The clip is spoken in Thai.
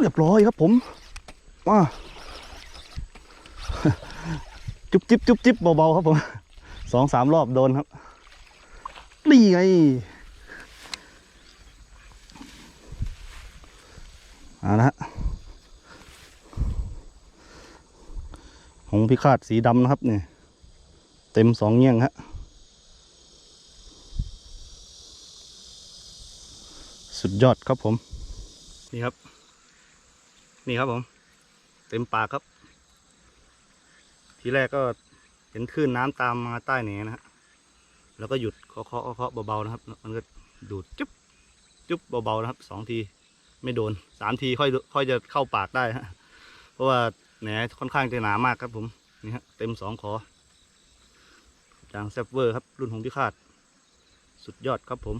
เรียบร้อยครับผมมาจุ๊บจิ๊บจุ๊บจิ๊บเบาๆครับผมสองสามรอบโดนครับนี่ไงเอาละฮะหงพิฆาตสีดำนะครับเนี่ยเต็มสองเงี้ยงฮะสุดยอดครับผม นี่ครับ นี่ครับผม เต็มปากครับ ทีแรกก็เห็นคลื่นน้ำตามมาใต้แหนนะฮะแล้วก็หยุดเคาะเคาะเคาะเบาๆนะครับ มันก็ดูดจุ๊บจุ๊บเบาๆนะครับสองทีไม่โดนสามทีค่อยค่อยจะเข้าปากได้ฮะเพราะว่าแหนค่อนข้างจะหนามากครับผมนี่ฮะเต็มสองขอจางแซฟเวอร์ครับรุ่นของพิฆาตสุดยอดครับผม